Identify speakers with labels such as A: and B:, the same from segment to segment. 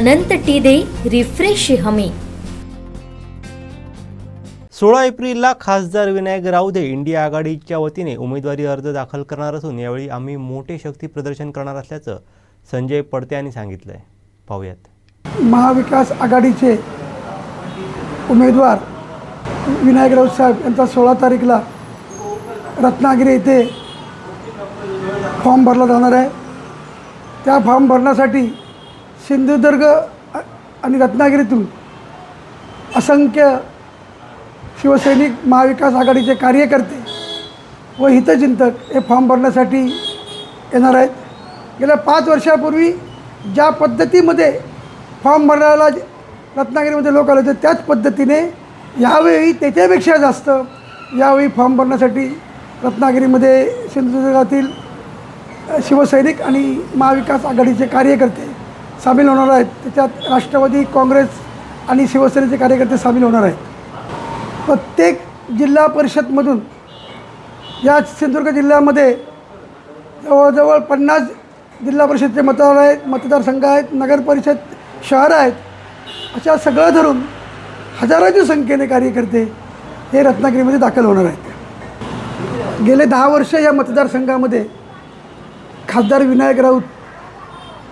A: अनंत T दे refresh हमी.
B: सोळा एप्रिलला खासदार विनायक राऊदे इंडिया आघाडीच्या वतीने उमेदवारी अर्ज दाखल करणार असून यावेळी आम्ही मोठे शक्ती प्रदर्शन करणार असल्याचं संजय पडते यांनी सांगितलंय. पाहूयात.
C: महाविकास आघाडीचे उमेदवार विनायक राऊत साहेब यांचा सोळा तारीखला रत्नागिरी येथे फॉर्म भरला जाणार आहे. त्या फॉर्म भरण्यासाठी सिंधुदुर्ग आणि रत्नागिरीतून असंख्य शिवसैनिक महाविकास आघाडीचे कार्यकर्ते व हितचिंतक हे फॉर्म भरण्यासाठी येणार आहेत. गेल्या पाच वर्षापूर्वी ज्या पद्धतीमध्ये फॉर्म भरायला रत्नागिरीमध्ये लोक आले होते त्याच पद्धतीने यावेळी त्याच्यापेक्षा जास्त यावेळी फॉर्म भरण्यासाठी रत्नागिरीमध्ये सिंधुदुर्गातील शिवसैनिक आणि महाविकास आघाडीचे कार्यकर्ते सामील होणार आहेत. त्याच्यात राष्ट्रवादी काँग्रेस आणि शिवसेनेचे कार्यकर्ते सामील होणार आहेत. प्रत्येक जिल्हा परिषदमधून या सिंधुदुर्ग जिल्ह्यामध्ये जवळजवळ पन्नास जिल्हा परिषदचे मतदार आहेत मतदारसंघ आहेत नगरपरिषद शहरं आहेत. अशा सगळं धरून हजाराच्या संख्येने कार्यकर्ते हे रत्नागिरीमध्ये दाखल होणार आहेत. गेले दहा वर्ष या मतदारसंघामध्ये खासदार विनायक राऊत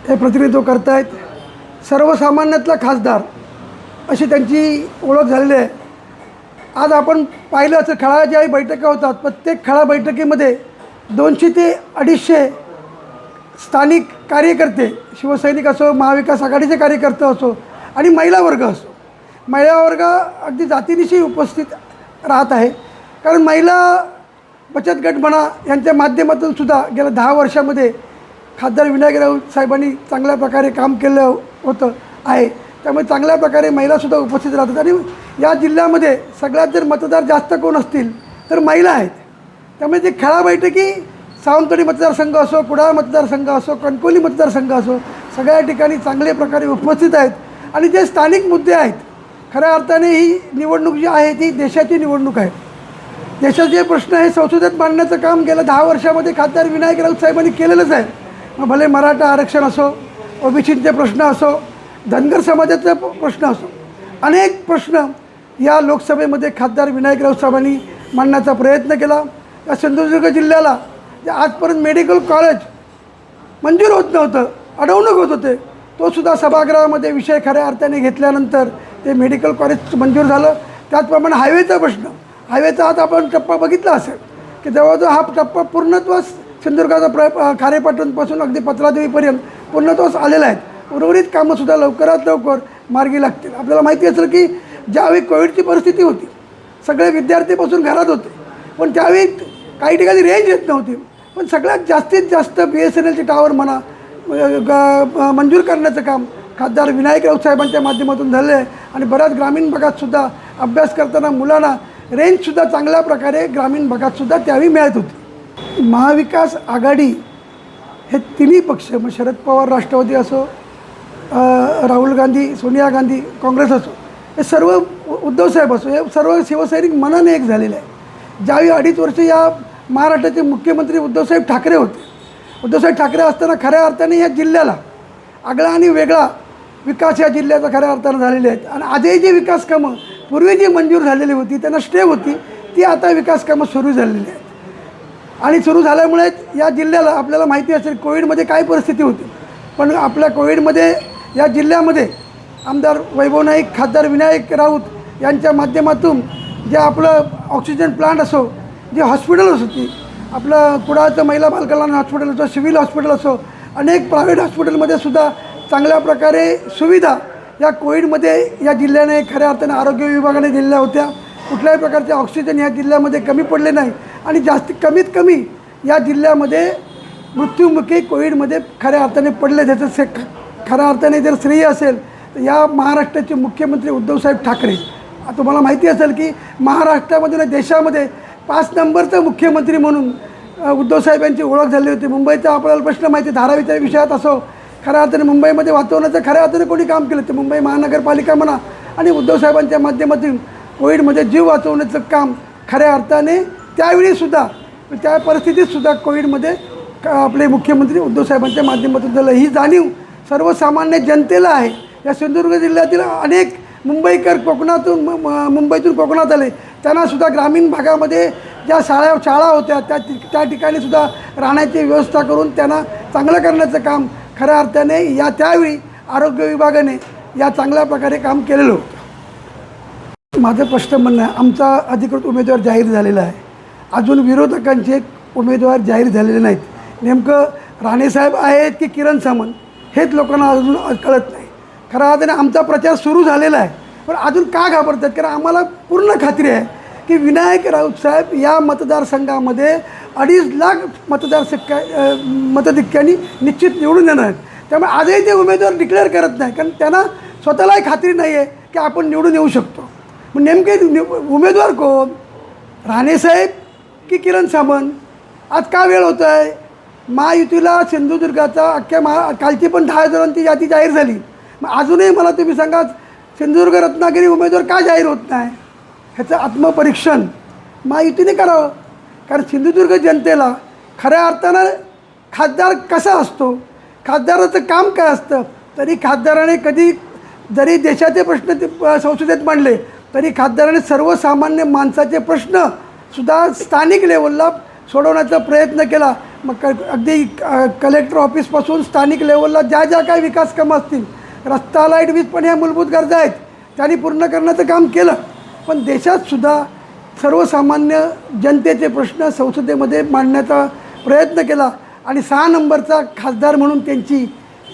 C: हे प्रतिनिधित्व करत आहेत सर्वसामान्यातला खासदार अशी त्यांची ओळख झालेली आहे. आज आपण पाहिलं असं खेळाच्या ज्याही बैठका होतात. प्रत्येक खेळा बैठकीमध्ये दोनशे ते अडीचशे स्थानिक कार्यकर्ते शिवसैनिक असो महाविकास आघाडीचे कार्यकर्ते असो आणि महिला वर्ग असो. महिला वर्ग अगदी जातीनिशी उपस्थित राहत आहे. कारण महिला बचत गट म्हणा यांच्या माध्यमातून सुद्धा गेल्या दहा वर्षामध्ये खासदार विनायक राऊत साहेबांनी चांगल्या प्रकारे काम केलं होतं आहे. त्यामुळे चांगल्या प्रकारे महिलासुद्धा उपस्थित राहतात. आणि या जिल्ह्यामध्ये सगळ्यात जर मतदार जास्त कोण असतील तर महिला आहेत. त्यामुळे ते खेळा बैठकी सावंतवाडी मतदारसंघ असो कुडाळ मतदारसंघ असो कणकोली मतदारसंघ असो सगळ्या ठिकाणी चांगल्या प्रकारे उपस्थित आहेत. आणि जे स्थानिक मुद्दे आहेत खऱ्या अर्थाने ही निवडणूक जी आहे ती देशाची निवडणूक आहे. देशाचे प्रश्न हे संसदेत मांडण्याचं काम गेल्या दहा वर्षामध्ये खासदार विनायक राऊत साहेबांनी केलेलंच आहे. मग भले मराठा आरक्षण असो ओबीसीचे प्रश्न असो धनगर समाजाचा प्रश्न असो अनेक प्रश्न या लोकसभेमध्ये खासदार विनायकराव साहेबांनी मांडण्याचा प्रयत्न केला. या सिंधुदुर्ग जिल्ह्याला जे आजपर्यंत मेडिकल कॉलेज मंजूर होत नव्हतं अडवणूक होत होते तोसुद्धा सभागृहामध्ये विषय खऱ्या अर्थाने घेतल्यानंतर ते मेडिकल कॉलेज मंजूर झालं. त्याचप्रमाणे हायवेचा प्रश्न हायवेचा आज आपण टप्पा बघितला असेल की जवळजवळ हा टप्पा पूर्णत्वास सिंधुदुर्गाचा प्र खारेपाटणपासून अगदी पत्रादेवीपर्यंत तोच आलेला आहेत उर्वरित कामंसुद्धा लवकरात लवकर मार्गी लागतील. आपल्याला माहिती असेल की ज्यावेळी कोविडची परिस्थिती होती सगळे विद्यार्थीपासून घरात होते. पण त्यावेळी काही ठिकाणी रेंज येत नव्हती. पण सगळ्यात जास्तीत जास्त बी एस एन एलचे टावर म्हणा ग- मंजूर करण्याचं काम खासदार विनायक राऊतसाहेबांच्या माध्यमातून झालं आहे. आणि बऱ्याच ग्रामीण भागातसुद्धा अभ्यास करताना मुलांना रेंजसुद्धा चांगल्या प्रकारे ग्रामीण भागातसुद्धा त्यावेळी मिळत होती. महाविकास आघाडी हे तिन्ही पक्ष मग शरद पवार राष्ट्रवादी असो राहुल गांधी सोनिया गांधी काँग्रेस असो हे सर्व उद्धवसाहेब असो हे सर्व शिवसैनिक मनाने एक झालेले आहे ज्यावेळी अडीच वर्ष या महाराष्ट्राचे मुख्यमंत्री उद्धवसाहेब ठाकरे होते उद्धवसाहेब ठाकरे असताना खऱ्या अर्थाने या जिल्ह्याला आगळा आणि वेगळा विकास या जिल्ह्याचा खऱ्या अर्थानं झालेले आहेत. आणि आजही जी विकास कामं पूर्वी जी मंजूर झालेली होती त्यांना स्टे होती ती आता विकास कामं सुरू झालेली आहेत. आणि सुरू झाल्यामुळे या जिल्ह्याला आपल्याला माहिती असेल कोविडमध्ये काय परिस्थिती होती. पण आपल्या कोविडमध्ये या जिल्ह्यामध्ये आमदार वैभव नाईक खासदार विनायक राऊत यांच्या माध्यमातून जे आपलं ऑक्सिजन प्लांट असो जे हॉस्पिटल्स होती आपलं कुडाळचं महिला बालकल्याण हॉस्पिटल असो सिव्हिल हॉस्पिटल असो अनेक प्रायव्हेट हॉस्पिटलमध्ये सुद्धा चांगल्या प्रकारे सुविधा या कोविडमध्ये या जिल्ह्याने खऱ्या अर्थाने आरोग्य विभागाने दिलेल्या होत्या. कुठल्याही प्रकारचे ऑक्सिजन या जिल्ह्यामध्ये कमी पडले नाही. आणि जास्त कमीत कमी या जिल्ह्यामध्ये मृत्युमुखी कोविडमध्ये खऱ्या अर्थाने पडले. त्याचं से खऱ्या अर्थाने जर श्रेय असेल तर या महाराष्ट्राचे मुख्यमंत्री उद्धवसाहेब ठाकरे. तुम्हाला माहिती असेल की महाराष्ट्रामध्ये देशामध्ये पाच नंबरचं मुख्यमंत्री म्हणून उद्धवसाहेब यांची ओळख झाली होती. मुंबईचा आपल्याला प्रश्न माहिती आहे, धारावीच्या विषयात असो खऱ्या अर्थाने मुंबईमध्ये वाचवण्याचं खऱ्या अर्थाने कोणी काम केलं ते मुंबई महानगरपालिका म्हणा आणि उद्धवसाहेबांच्या माध्यमातून कोविडमध्ये जीव वाचवण्याचं काम खऱ्या अर्थाने त्यावेळीसुद्धा त्या परिस्थितीतसुद्धा कोविडमध्ये आपले मुख्यमंत्री उद्धवसाहेबांच्या माध्यमातून झालं ही जाणीव सर्वसामान्य जनतेला आहे. या सिंधुदुर्ग जिल्ह्यातील अनेक मुंबईकर कोकणातून म- मुंबईतून कोकणात आले. त्यांनासुद्धा ग्रामीण भागामध्ये ज्या शाळा शाळा होत्या त्या त्या ठिकाणीसुद्धा राहण्याची व्यवस्था करून त्यांना चांगलं करण्याचं काम खऱ्या अर्थाने या त्यावेळी आरोग्य विभागाने या चांगल्या प्रकारे काम केलेलं होतं. माझं स्पष्ट म्हणणं आहे आमचा अधिकृत उमेदवार जाहीर झालेला आहे. अजून विरोधकांचे उमेदवार जाहीर झालेले नाहीत. नेमकं राणेसाहेब आहेत की किरण सामंत? हेच लोकांना अजून कळत नाही. खरा अर्थाने आमचा प्रचार सुरू झालेला आहे पण अजून का घाबरतात? कारण आम्हाला पूर्ण खात्री आहे की विनायक राऊत साहेब या मतदारसंघामध्ये अडीच लाख मतदारसंख्या मतधिक्यांनी निश्चित निवडून येणार आहेत. त्यामुळे आजही ते उमेदवार डिक्लेअर करत नाही कारण त्यांना स्वतःलाही खात्री नाही आहे की आपण निवडून येऊ शकतो. मग नेमके उमेदवार कोण? राणेसाहेब की किरण सामंत. आज का वेळ होत आहे महायुतीला सिंधुदुर्गाचा अख्ख्या महा कालची पण दहा जणांची यादी जाहीर झाली. मग अजूनही मला तुम्ही सांगा सिंधुदुर्ग रत्नागिरी उमेदवार का जाहीर होत नाही? ह्याचं आत्मपरीक्षण महायुतीने करावं. कारण सिंधुदुर्ग जनतेला खऱ्या अर्थानं खासदार कसा असतो? खासदाराचं काम काय असतं? तरी खासदाराने कधी जरी देशाचे प्रश्न ते संसदेत मांडले तरी खासदाराने सर्वसामान्य माणसाचे प्रश्न सुद्धा स्थानिक लेवलला सोडवण्याचा प्रयत्न केला. मग क अगदी कलेक्टर ऑफिसपासून स्थानिक लेवलला ज्या ज्या काही विकास कामं असतील रस्ता लाइट वीज पण ह्या मूलभूत गरजा आहेत त्यांनी पूर्ण करण्याचं काम केलं. पण देशातसुद्धा सर्वसामान्य जनतेचे प्रश्न संसदेमध्ये मांडण्याचा प्रयत्न केला आणि सहा नंबरचा खासदार म्हणून त्यांची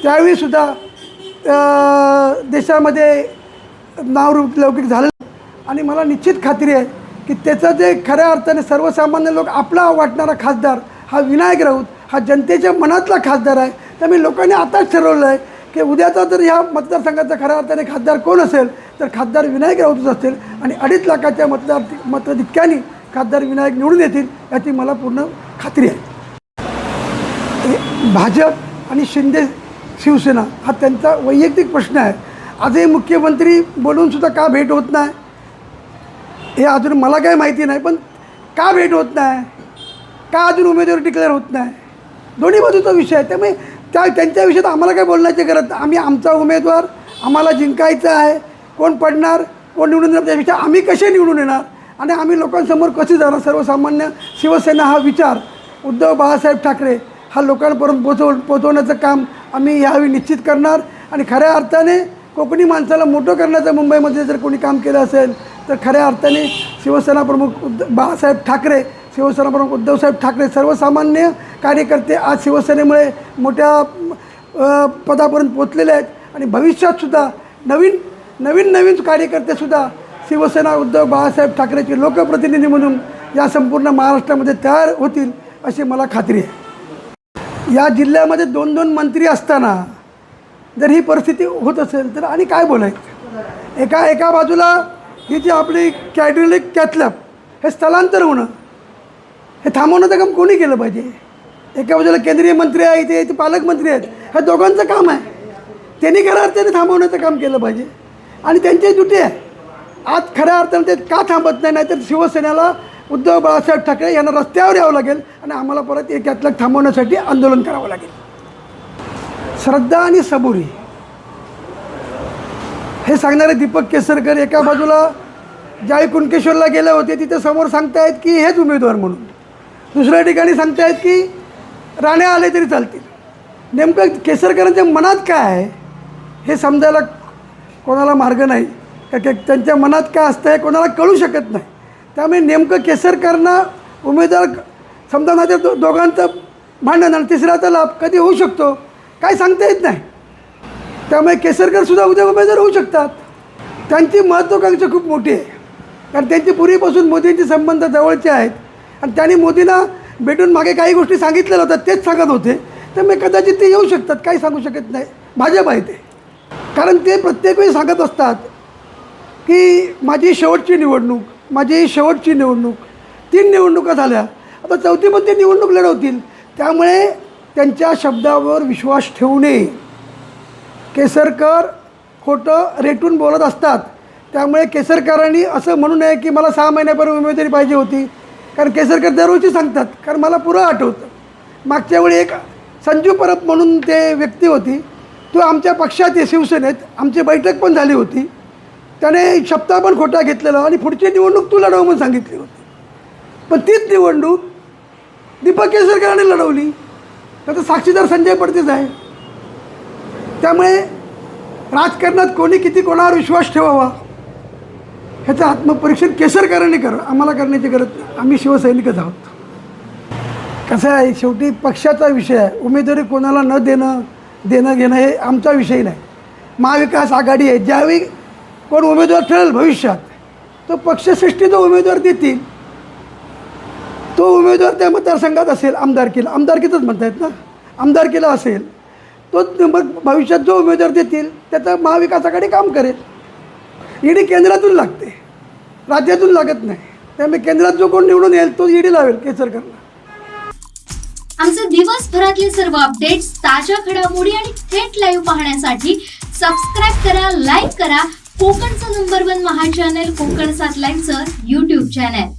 C: त्यावेळीसुद्धा देशामध्ये नाव लौकिक झालं आणि मला निश्चित खात्री आहे की त्याचं जे खऱ्या अर्थाने सर्वसामान्य लोक आपला वाटणारा खासदार हा विनायक राऊत हा जनतेच्या मनातला खासदार आहे. त्यामुळे लोकांनी आताच ठरवलं आहे की उद्याचा जर ह्या मतदारसंघाचा खऱ्या अर्थाने खासदार कोण असेल तर खासदार विनायक राऊतच असतील आणि अडीच लाखाच्या मतदार मतधिक्याने खासदार विनायक निवडून येतील याची मला पूर्ण खात्री आहे. भाजप आणि शिंदे शिवसेना हा त्यांचा वैयक्तिक प्रश्न आहे. आजही मुख्यमंत्री बोलूनसुद्धा का भेट होत नाही? हे अजून मला काही माहिती नाही पण का भेट होत नाही? का अजून उमेदवार डिक्लेअर होत नाही? दोन्ही बाजूचा विषय आहे. त्यामुळे त्या त्यांच्या विषयात आम्हाला काय बोलण्याची गरज आम्ही आमचा उमेदवार आम्हाला जिंकायचं आहे कोण पडणार कोण निवडून येणार त्यापेक्षा आम्ही कसे निवडून येणार? आणि आम्ही लोकांसमोर कसे जाणार? सर्वसामान्य शिवसेना हा विचार उद्धव बाळासाहेब ठाकरे हा लोकांपर्यंत पोचव पोचवण्याचं काम आम्ही यावेळी निश्चित करणार. आणि खऱ्या अर्थाने कोकणी माणसाला मोठं करण्याचं मुंबईमध्ये जर कोणी काम केलं असेल तर खऱ्या अर्थाने शिवसेना प्रमुख उद्ध बाळासाहेब ठाकरे शिवसेना प्रमुख उद्धवसाहेब ठाकरे सर्वसामान्य कार्यकर्ते आज शिवसेनेमुळे मोठ्या पदापर्यंत पोचलेले आहेत. आणि भविष्यातसुद्धा नवीन नवीन नवीन कार्यकर्तेसुद्धा शिवसेना उद्धव बाळासाहेब ठाकरेचे लोकप्रतिनिधी म्हणून या संपूर्ण महाराष्ट्रामध्ये तयार होतील अशी मला खात्री आहे. या जिल्ह्यामध्ये दोन दोन मंत्री असताना जर ही परिस्थिती होत असेल तर आणि काय बोलायचं? एका एका बाजूला ही जी आपली कॅड्रिलिक कॅथलॅप हे स्थलांतर होणं. हे थांबवण्याचं काम कोणी केलं पाहिजे? एका बाजूला केंद्रीय मंत्री आहे इथे इथे पालकमंत्री आहेत. ह्या दोघांचं काम आहे. त्यांनी खऱ्या अर्थाने थांबवण्याचं काम केलं पाहिजे. आणि त्यांची ड्युटी आहे आज खऱ्या अर्थाने ते का थांबत नाही नाहीतर शिवसेनेला उद्धव बाळासाहेब ठाकरे यांना रस्त्यावर यावं लागेल आणि आम्हाला परत एक यातलं थांबवण्यासाठी आंदोलन करावं लागेल. श्रद्धा आणि सबुरी. हे सांगणारे दीपक केसरकर एका बाजूला ज्यावेळी कुणकेश्वरला गेले होते तिथे समोर सांगतायत की हेच उमेदवार म्हणून. दुसऱ्या ठिकाणी सांगतायत की राणे आले तरी चालतील. नेमकं केसरकरांच्या मनात काय आहे हे समजायला कोणाला मार्ग नाही. का त्यांच्या मनात काय असतं हे कोणाला कळू शकत नाही. त्यामुळे नेमकं केसरकरांना उमेदवार समजा ना तर दो दोघांचं भांडण आणि तिसऱ्याचा लाभ कधी होऊ शकतो काय सांगता येत नाही. त्यामुळे केसरकरसुद्धा उद्या उमेदवार होऊ शकतात. त्यांची महत्त्वाकांक्षा खूप मोठी आहे. कारण त्यांची पूर्वीपासून मोदींचे संबंध जवळचे आहेत. आणि त्यांनी मोदींना भेटून मागे काही गोष्टी सांगितलेल्या होत्या तेच सांगत होते. त्यामुळे कदाचित ते येऊ शकतात काही सांगू शकत नाही. भाजप आहे ते. कारण ते प्रत्येक वेळी सांगत असतात की माझी शेवटची निवडणूक माझी शेवटची निवडणूक तीन निवडणुका झाल्या. आता चौथी पण ते निवडणूक लढवतील. त्यामुळे त्यांच्या शब्दावर विश्वास ठेवू नये. केसरकर खोटं रेटून बोलत असतात. त्यामुळे केसरकरांनी असं म्हणू नये की मला सहा महिन्यापर्यंत उमेदवारी पाहिजे होती. कारण केसरकर दरवर्षी सांगतात. कारण मला पुरं आठवतं. मागच्या वेळी एक संजू परब म्हणून ते व्यक्ती होती. तो आमच्या पक्षात आहे शिवसेनेत. आमची बैठक पण झाली होती. त्याने शब्द पण खोटा घेतलेला आणि पुढची निवडणूक तू लढव म्हणून सांगितली होती. पण तीच निवडणूक दीपक केसरकरांनी लढवली. त्याचा साक्षीदार संजय पडतेच आहे. त्यामुळे राजकारणात कोणी किती कोणावर विश्वास ठेवावा ह्याचं आत्मपरीक्षण केसरकरांनी कर आम्हाला करण्याची गरज नाही. आम्ही शिवसैनिकच आहोत. कसं आहे शेवटी पक्षाचा विषय आहे. उमेदवारी कोणाला न देणं देणं घेणं हे आमचा विषय नाही. महाविकास आघाडी आहे. ज्यावेळी कोण उमेदवार ठरेल भविष्यात तो पक्षश्रेष्ठी जो उमेदवार देतील तो उमेदवार त्या मतदारसंघात असेल. आमदारकीला. आमदारकीतच म्हणतायत ना. आमदारकीला असेल. तो मग भविष्यात जो उमेदवार देतील त्याचा महाविकासाकडे काम करेल. ईडी केंद्रातून लागते. राज्यातून लागत नाही. त्यामुळे केंद्रात जो कोण निवडून येईल तो ईडी लावेल केसरकरला
D: आमचे दिवसभरातले सर्व अपडेट्स ताज्या घडामोडी आणि थेट लाईव्ह पाहण्यासाठी सबस्क्राईब करा लाईक करा. कोकणचं number one Maha channel Konkan सात लाईव्हचं युट्यूब चॅनल